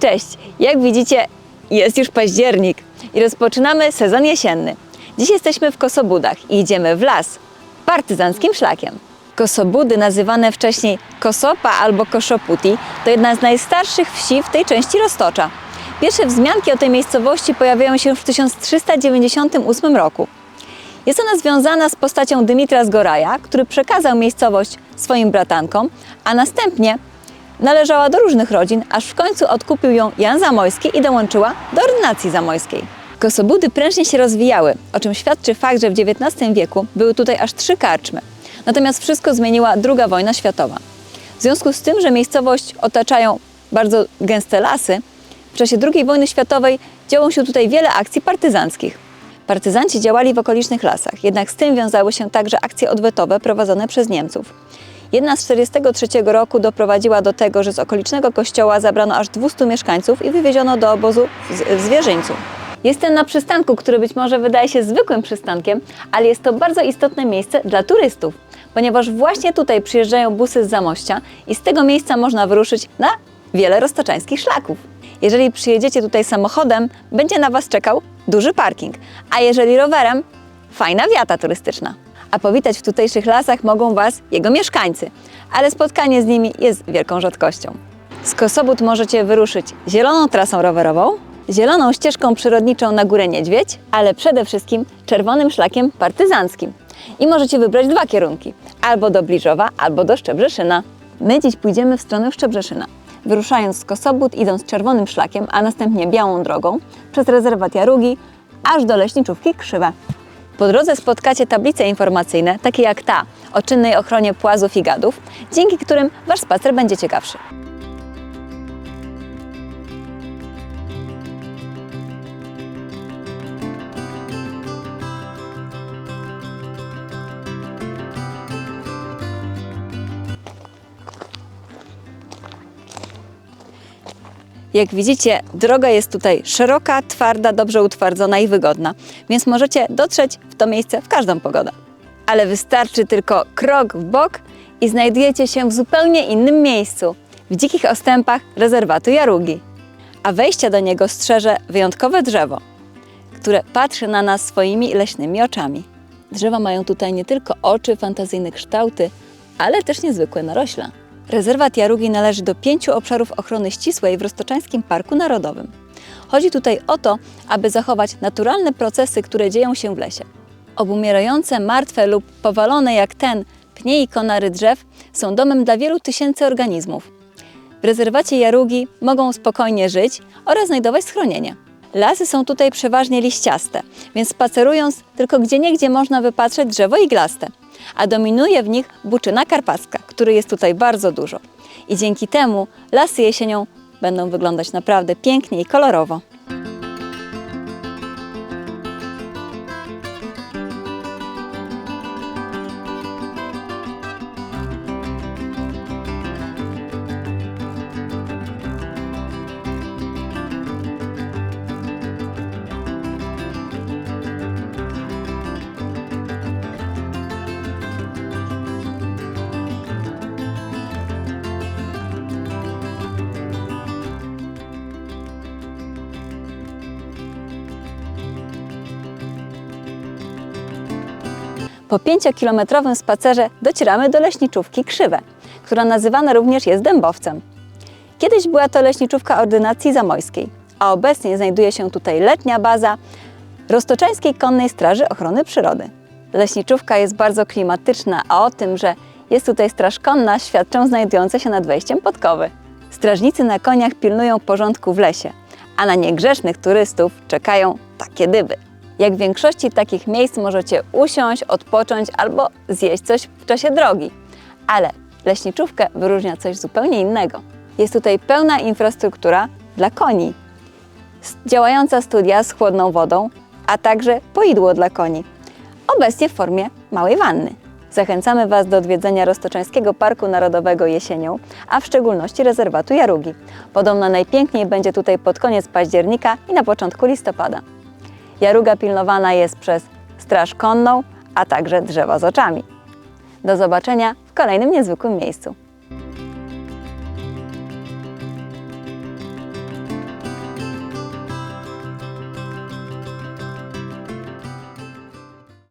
Cześć! Jak widzicie, jest już październik i rozpoczynamy sezon jesienny. Dziś jesteśmy w Kosobudach i idziemy w las partyzanckim szlakiem. Kosobudy, nazywane wcześniej Kosopa albo Koszoputi, to jedna z najstarszych wsi w tej części Roztocza. Pierwsze wzmianki o tej miejscowości pojawiają się w 1398 roku. Jest ona związana z postacią Dymitra z Goraja, który przekazał miejscowość swoim bratankom, a następnie należała do różnych rodzin, aż w końcu odkupił ją Jan Zamojski i dołączyła do ordynacji zamojskiej. Kosobudy prężnie się rozwijały, o czym świadczy fakt, że w XIX wieku były tutaj aż trzy karczmy. Natomiast wszystko zmieniła II wojna światowa. W związku z tym, że miejscowość otaczają bardzo gęste lasy, w czasie II wojny światowej działo się tutaj wiele akcji partyzanckich. Partyzanci działali w okolicznych lasach, jednak z tym wiązały się także akcje odwetowe prowadzone przez Niemców. Jedna z 1943 roku doprowadziła do tego, że z okolicznego kościoła zabrano aż 200 mieszkańców i wywieziono do obozu w, Zwierzyńcu. Jestem na przystanku, który być może wydaje się zwykłym przystankiem, ale jest to bardzo istotne miejsce dla turystów, ponieważ właśnie tutaj przyjeżdżają busy z Zamościa i z tego miejsca można wyruszyć na wiele roztoczańskich szlaków. Jeżeli przyjedziecie tutaj samochodem, będzie na Was czekał duży parking, a jeżeli rowerem, fajna wiata turystyczna. A powitać w tutejszych lasach mogą Was jego mieszkańcy, ale spotkanie z nimi jest wielką rzadkością. Z Kosobót możecie wyruszyć zieloną trasą rowerową, zieloną ścieżką przyrodniczą na Górę Niedźwiedź, ale przede wszystkim czerwonym szlakiem partyzanckim. I możecie wybrać dwa kierunki, albo do Bliżowa, albo do Szczebrzeszyna. My dziś pójdziemy w stronę Szczebrzeszyna. Wyruszając z Kosobót, idąc czerwonym szlakiem, a następnie białą drogą, przez rezerwat Jarugi, aż do leśniczówki Krzywe. Po drodze spotkacie tablice informacyjne, takie jak ta o czynnej ochronie płazów i gadów, dzięki którym Wasz spacer będzie ciekawszy. Jak widzicie, droga jest tutaj szeroka, twarda, dobrze utwardzona i wygodna, więc możecie dotrzeć w to miejsce w każdą pogodę. Ale wystarczy tylko krok w bok i znajdujecie się w zupełnie innym miejscu, w dzikich ostępach rezerwatu Jarugi. A wejścia do niego strzeże wyjątkowe drzewo, które patrzy na nas swoimi leśnymi oczami. Drzewa mają tutaj nie tylko oczy, fantazyjne kształty, ale też niezwykłe narośla. Rezerwat Jarugi należy do pięciu obszarów ochrony ścisłej w Roztoczańskim Parku Narodowym. Chodzi tutaj o to, aby zachować naturalne procesy, które dzieją się w lesie. Obumierające, martwe lub powalone jak ten pnie i konary drzew są domem dla wielu tysięcy organizmów. W rezerwacie Jarugi mogą spokojnie żyć oraz znajdować schronienie. Lasy są tutaj przeważnie liściaste, więc spacerując tylko gdzieniegdzie można wypatrzeć drzewo iglaste, a dominuje w nich buczyna karpacka, której jest tutaj bardzo dużo. I dzięki temu lasy jesienią będą wyglądać naprawdę pięknie i kolorowo. Po pięciokilometrowym spacerze docieramy do leśniczówki Krzywe, która nazywana również jest dębowcem. Kiedyś była to leśniczówka ordynacji zamojskiej, a obecnie znajduje się tutaj letnia baza Roztoczańskiej Konnej Straży Ochrony Przyrody. Leśniczówka jest bardzo klimatyczna, a o tym, że jest tutaj straż konna, świadczą znajdujące się nad wejściem podkowy. Strażnicy na koniach pilnują porządku w lesie, a na niegrzecznych turystów czekają takie dyby. Jak w większości takich miejsc możecie usiąść, odpocząć albo zjeść coś w czasie drogi. Ale leśniczówkę wyróżnia coś zupełnie innego. Jest tutaj pełna infrastruktura dla koni, działająca studia z chłodną wodą, a także poidło dla koni, obecnie w formie małej wanny. Zachęcamy Was do odwiedzenia Roztoczańskiego Parku Narodowego jesienią, a w szczególności rezerwatu Jarugi. Podobno najpiękniej będzie tutaj pod koniec października i na początku listopada. Jaruga pilnowana jest przez Straż Konną, a także drzewa z oczami. Do zobaczenia w kolejnym niezwykłym miejscu.